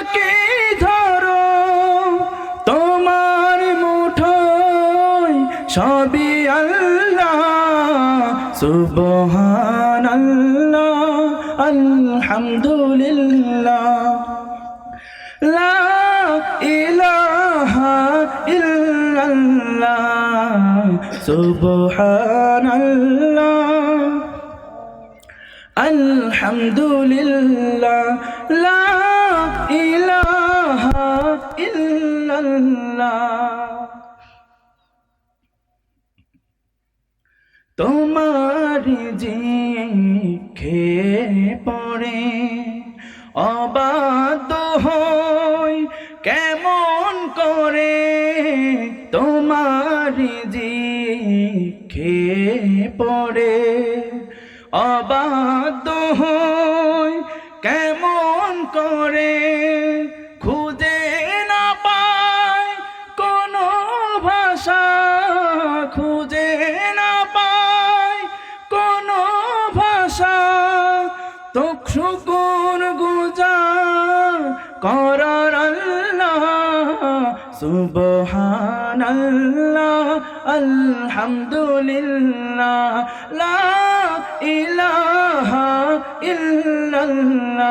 তাকে ধরো তোমার মুঠোয় সবই আল্লাহ সুবহানাল্লাহ আলহামদুলিল্লাহ। লা ইলাহা ইল্লাল্লাহ সুবহানাল্লাহ আলহামদুলিল্লাহ। লা তোমার যে খেয়ে পড়ে হই কেমন করে তোমার যে খেয়ে পড়ে হই কেমন করে ভাষা খুঁজে না পায় কোনো ভাষা। তো শুকুর গুজার করার সুবহানাল্লাহ, আলহামদুলিল্লাহ, লা ইলাহা ইল্লাল্লাহ।